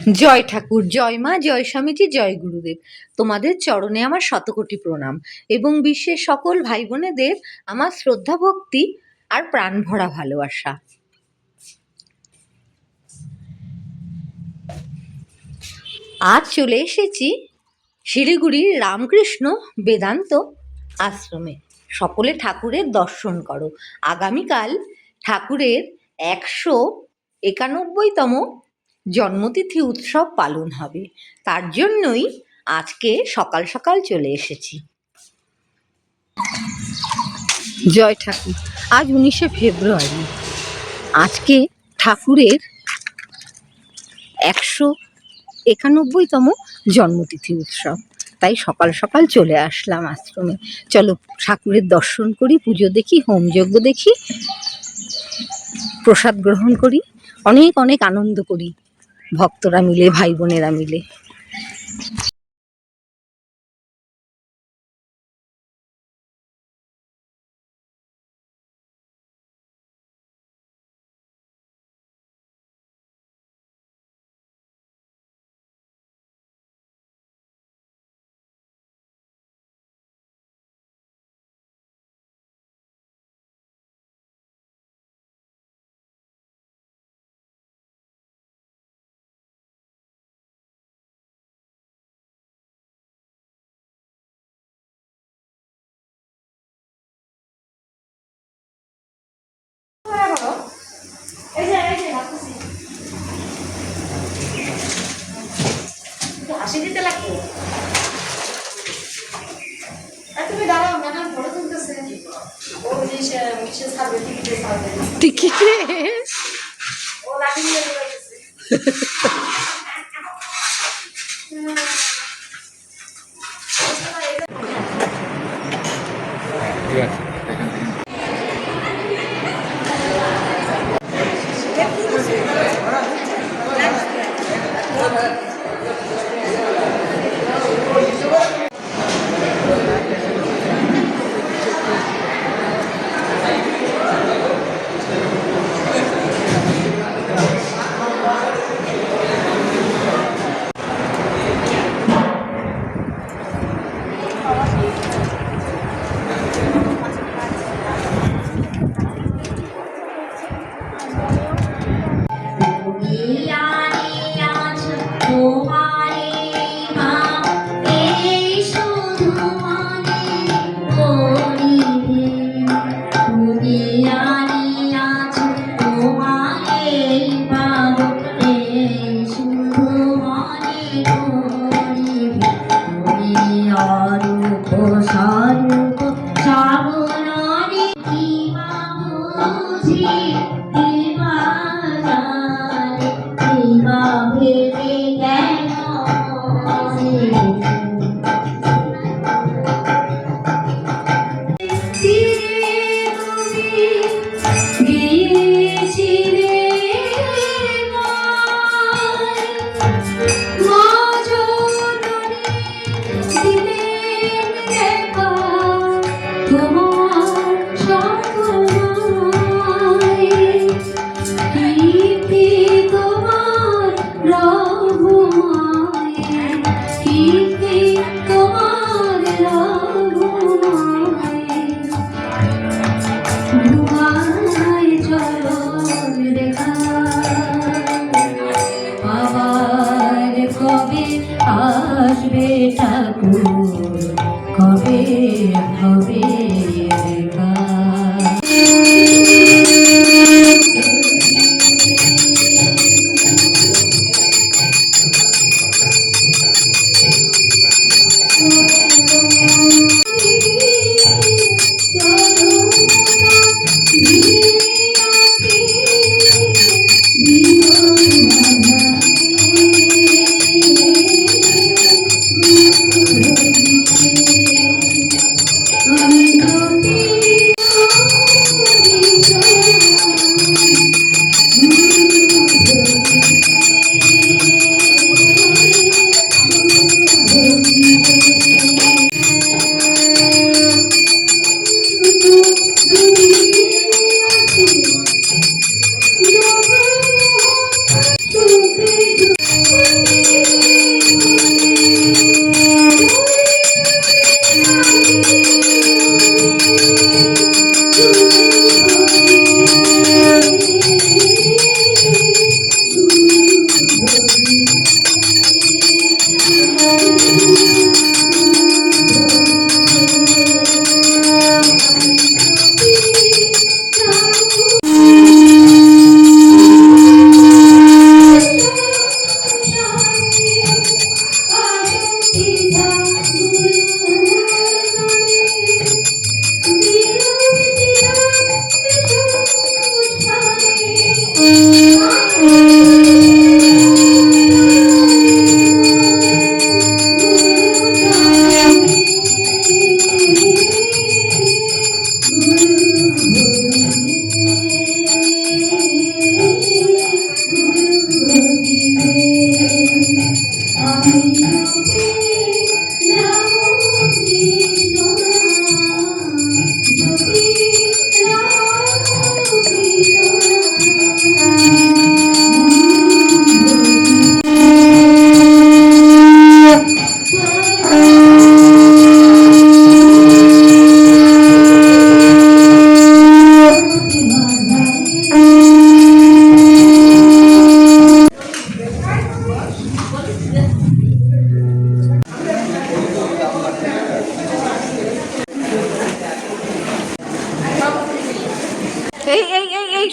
জয় ঠাকুর, জয় মা, জয় স্বামীজি, জয় গুরুদেব। তোমাদের চরণে আমার শতকোটি প্রণাম এবং বিশ্বের সকল ভাই বোনেদের আমার শ্রদ্ধা, ভক্তি আর প্রাণ ভরা ভালোবাসা। আজ চলে এসেছি শিলিগুড়ির রামকৃষ্ণ বেদান্ত আশ্রমে। সকলে ঠাকুরের দর্শন করো। আগামীকাল ঠাকুরের একশো একানব্বইতম জন্মতিথি উৎসব পালন হবে। তার জন্যই আজকে সকাল সকাল চলে এসেছি। জয় ঠাকুর, আজ উনিশে ফেব্রুয়ারি। আজকে ঠাকুরের একশো একানব্বইতম জন্মতিথি উৎসব। তাই সকাল সকাল চলে আসলাম আশ্রমে। চলো ঠাকুরের দর্শন করি, পুজো দেখি হোমযজ্ঞ দেখি, প্রসাদ গ্রহণ করি, অনেক অনেক আনন্দ করি। ভক্তরা মিলে ভাই বোনেরা মিলে। টিকিটে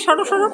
সরো সরো।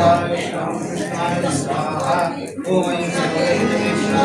Om Shri Krishna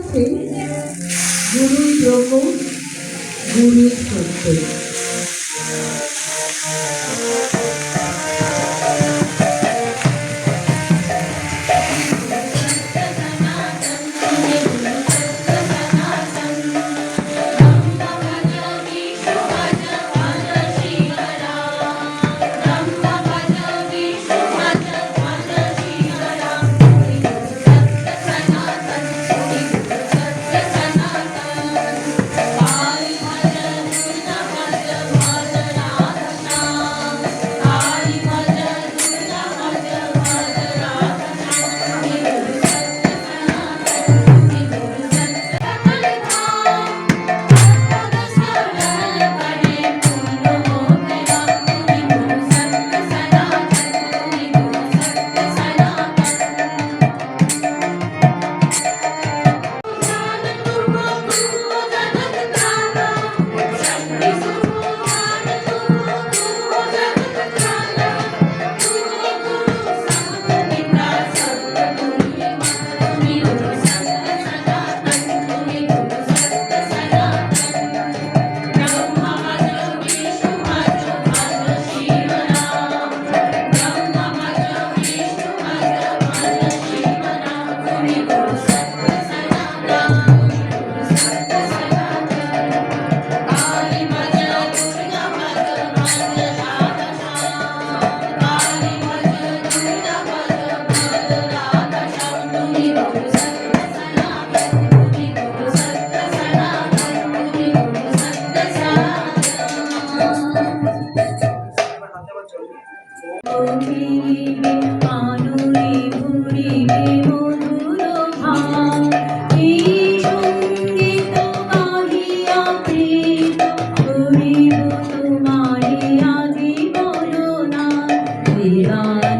Bilal.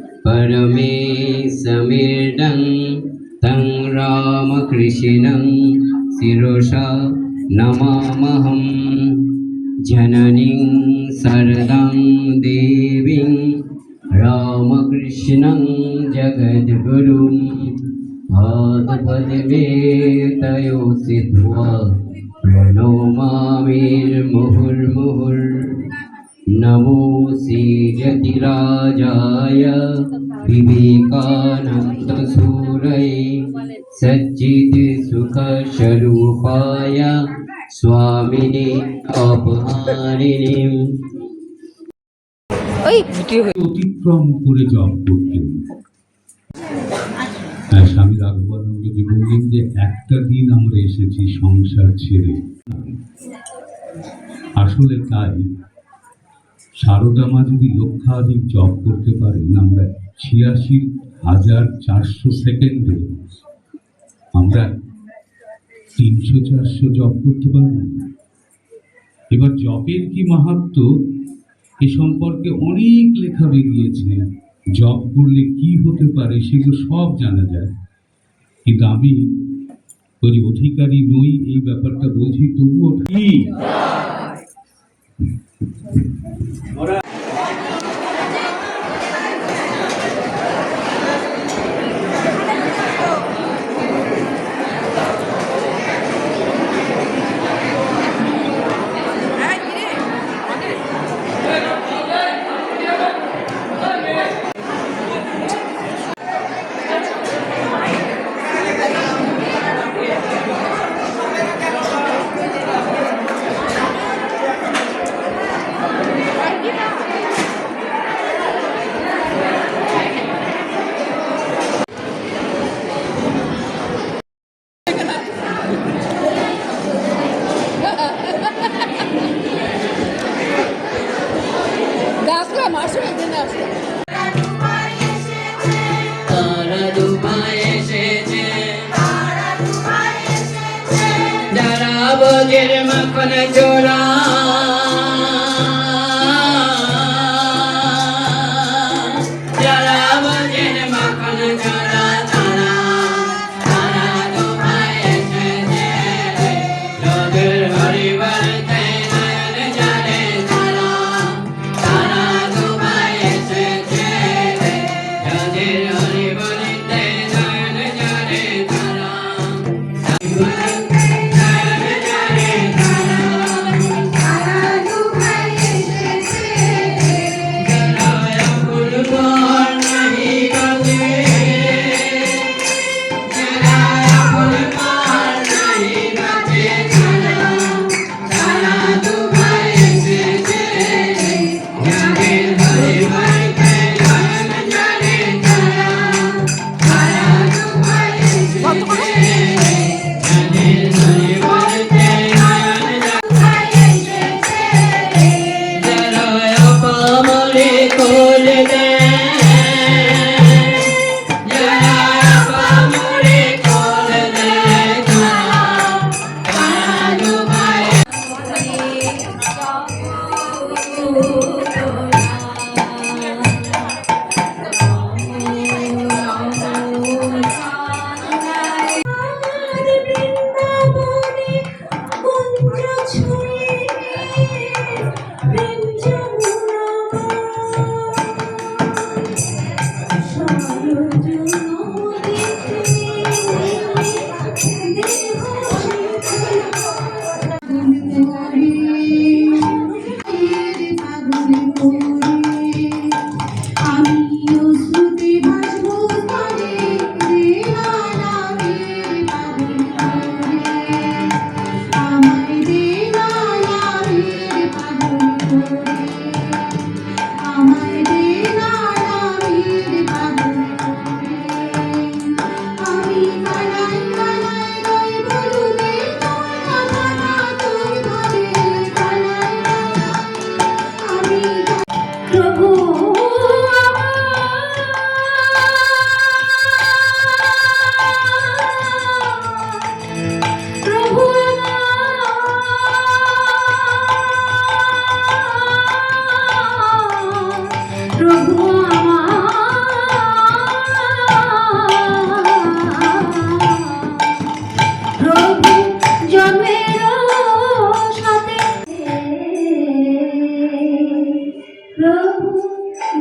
परमेशमिर्दं तं रामकृष्णं शिरसा नमामहं। जननीं सरदां देवीं रामकृष्णं जगद्गुरुम् पादपद्मे तयो सिद्ध्वा प्रणोमामिर्मुहुर्मुहुर् नमो श्रीजतिराजाय विवेकानन्दसूरये सच्चित्सुखस्वरूपाय स्वामिने अपहारिणीम् ওই ভিডিও অতিক্রম করে জপ করতেন হ্যাঁ, স্বামী রাঘবানন্দজি বললেন যে একটা দিন আমরা এসেছি সংসার ছেড়ে আসলে তাই সারদা মা যদি লক্ষাধিক জব করতে পারেন আমরা ছিয়াশি হাজার চারশো সেকেন্ডে আমরা তিনশো চারশো জব করতে পারব না। এবার জবের কি মাহাত্ম? এ সম্পর্কে অনেক লেখা বেরিয়েছে। জব করলে কি হতে পারে সেগুলো সব জানা যায়। কিন্তু আমি ওই অধিকারী নই, এই ব্যাপারটা বলছি, তবুও কি তারা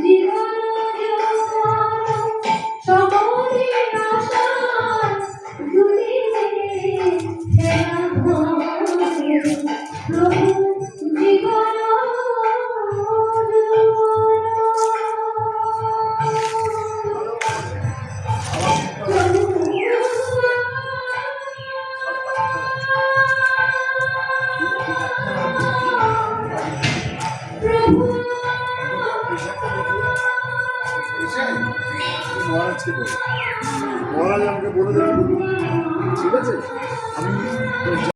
de